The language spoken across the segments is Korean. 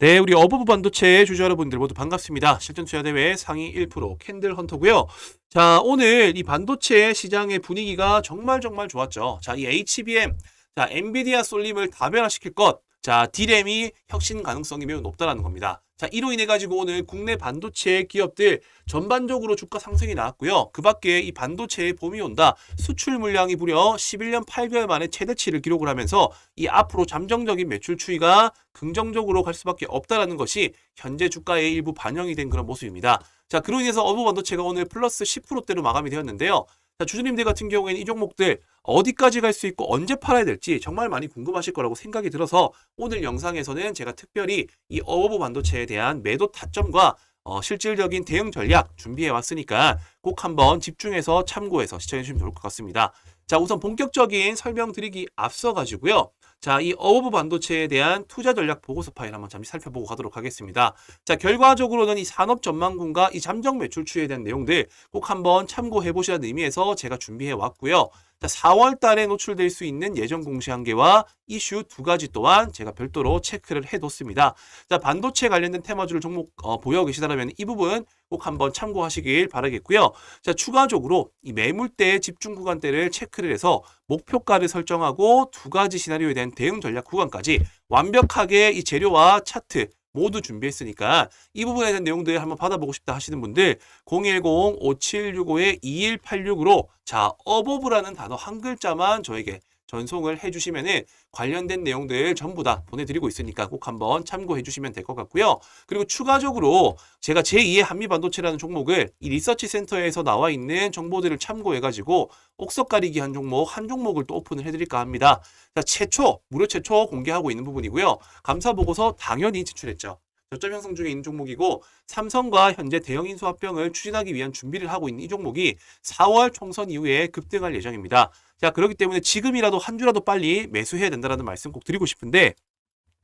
네, 우리 어부부 반도체 주주 여러분들 모두 반갑습니다. 실전 투자 대회 상위 1% 캔들 헌터고요. 자, 오늘 이 반도체 시장의 분위기가 정말 정말 좋았죠. 자, 이 HBM, 자, 엔비디아 쏠림을 다변화시킬 것. 자, D램이 혁신 가능성이 매우 높다라는 겁니다. 자, 이로 인해 가지고 오늘 국내 반도체 기업들 전반적으로 주가 상승이 나왔고요. 그 밖에 이 반도체의 봄이 온다. 수출 물량이 무려 11년 8개월 만에 최대치를 기록을 하면서 이 앞으로 잠정적인 매출 추이가 긍정적으로 갈 수밖에 없다라는 것이 현재 주가에 일부 반영이 된 그런 모습입니다. 자, 그로 인해서 어부 반도체가 오늘 플러스 10%대로 마감이 되었는데요. 자, 주주님들 같은 경우에는 이 종목들 어디까지 갈 수 있고 언제 팔아야 될지 정말 많이 궁금하실 거라고 생각이 들어서 오늘 영상에서는 제가 특별히 이 어부 반도체에 대한 매도 타점과 어, 실질적인 대응 전략 준비해 왔으니까 꼭 한번 집중해서 참고해서 시청해 주시면 좋을 것 같습니다. 자, 우선 본격적인 설명 드리기 앞서 가지고요. 자, 이 어우브 반도체에 대한 투자 전략 보고서 파일 한번 잠시 살펴보고 가도록 하겠습니다. 자, 결과적으로는 이 산업 전망군과 이 잠정 매출 추이에 대한 내용들 꼭 한번 참고해 보시라는 의미에서 제가 준비해 왔고요. 자, 4월 달에 노출될 수 있는 예정 공시 한계와 이슈 두 가지 또한 제가 별도로 체크를 해뒀습니다. 자, 반도체 관련된 테마주를 종목 어, 보여 계시다면 이 부분 꼭 한번 참고하시길 바라겠고요. 자, 추가적으로 이 매물대 집중 구간대를 체크를 해서 목표가를 설정하고 두 가지 시나리오에 대한 대응 전략 구간까지 완벽하게 이 재료와 차트 모두 준비했으니까 이 부분에 대한 내용들 한번 받아보고 싶다 하시는 분들 010-5765-2186으로 자 어버브라는 단어 한 글자만 저에게 전송을 해주시면은 관련된 내용들 전부 다 보내드리고 있으니까 꼭 한번 참고해 주시면 될 것 같고요. 그리고 추가적으로 제가 제2의 한미반도체라는 종목을 이 리서치 센터에서 나와 있는 정보들을 참고해가지고 옥석 가리기 한 종목, 한 종목을 또 오픈을 해드릴까 합니다. 자, 최초, 무료 최초 공개하고 있는 부분이고요. 감사 보고서 당연히 제출했죠. 저점 형성 중에 있는 종목이고 삼성과 현재 대형 인수 합병을 추진하기 위한 준비를 하고 있는 이 종목이 4월 총선 이후에 급등할 예정입니다. 자, 그렇기 때문에 지금이라도 한 주라도 빨리 매수해야 된다는 말씀 꼭 드리고 싶은데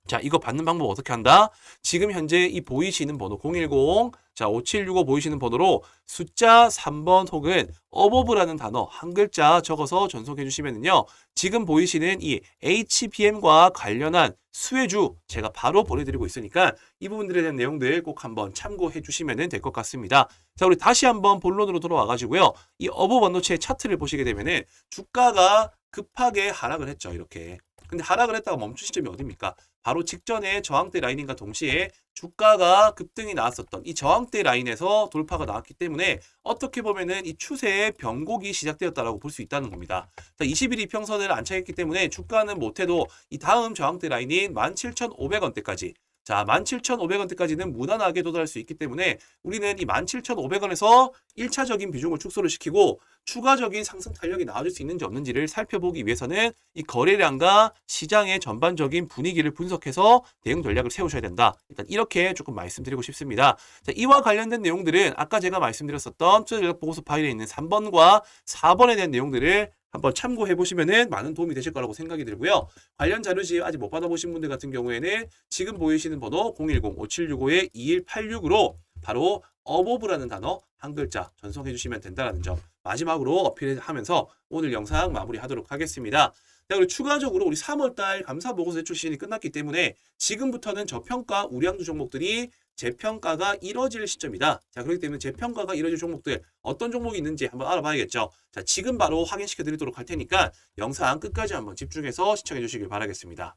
자, 이거 받는 방법 어떻게 한다? 지금 현재 이 보이시는 번호 010, 자, 5765 보이시는 번호로 숫자 3번 혹은 어버브라는 단어 한 글자 적어서 전송해 주시면은요. 지금 보이시는 이 HBM과 관련한 수혜주 제가 바로 보내드리고 있으니까 이 부분들에 대한 내용들 꼭 한번 참고해 주시면 될 것 같습니다. 자, 우리 다시 한번 본론으로 돌아와 가지고요. 이 어버 반도체의 차트를 보시게 되면은 주가가 급하게 하락을 했죠. 이렇게. 근데 하락을 했다가 멈춘 시점이 어딥니까? 바로 직전에 저항대 라인인과 동시에 주가가 급등이 나왔었던 이 저항대 라인에서 돌파가 나왔기 때문에 어떻게 보면은 이 추세의 변곡이 시작되었다라고 볼 수 있다는 겁니다. 자, 21 이평선을 안착했기 때문에 주가는 못해도 이 다음 저항대 라인인 17,500원대까지 자, 17,500원대까지는 무난하게 도달할 수 있기 때문에 우리는 이 17,500원에서 1차적인 비중을 축소를 시키고 추가적인 상승 탄력이 나와줄 수 있는지 없는지를 살펴보기 위해서는 이 거래량과 시장의 전반적인 분위기를 분석해서 대응 전략을 세우셔야 된다. 일단 이렇게 조금 말씀드리고 싶습니다. 자, 이와 관련된 내용들은 아까 제가 말씀드렸었던 투자 전략 보고서 파일에 있는 3번과 4번에 대한 내용들을 한번 참고해 보시면은 많은 도움이 되실 거라고 생각이 들고요. 관련 자료집 아직 못 받아보신 분들 같은 경우에는 지금 보이시는 번호 010-5765-2186으로 바로 어버브라는 단어 한 글자 전송해 주시면 된다는 점 마지막으로 어필하면서 오늘 영상 마무리하도록 하겠습니다. 자, 그리고 추가적으로 우리 3월달 감사 보고서 제출 시즌이 끝났기 때문에 지금부터는 저평가 우량주 종목들이 재평가가 이뤄질 시점이다. 자, 그렇기 때문에 재평가가 이뤄질 종목들 어떤 종목이 있는지 한번 알아봐야겠죠. 자, 지금 바로 확인시켜 드리도록 할 테니까 영상 끝까지 한번 집중해서 시청해 주시길 바라겠습니다.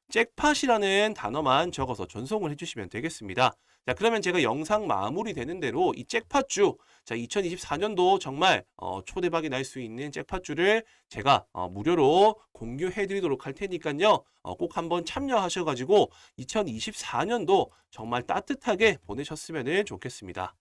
잭팟이라는 단어만 적어서 전송을 해주시면 되겠습니다. 자, 그러면 제가 영상 마무리 되는 대로 이 잭팟주, 자, 2024년도 정말 어, 초대박이 날 수 있는 잭팟주를 제가 어, 무료로 공유해 드리도록 할 테니까요. 어, 꼭 한번 참여하셔가지고 2024년도 정말 따뜻하게 보내셨으면 좋겠습니다.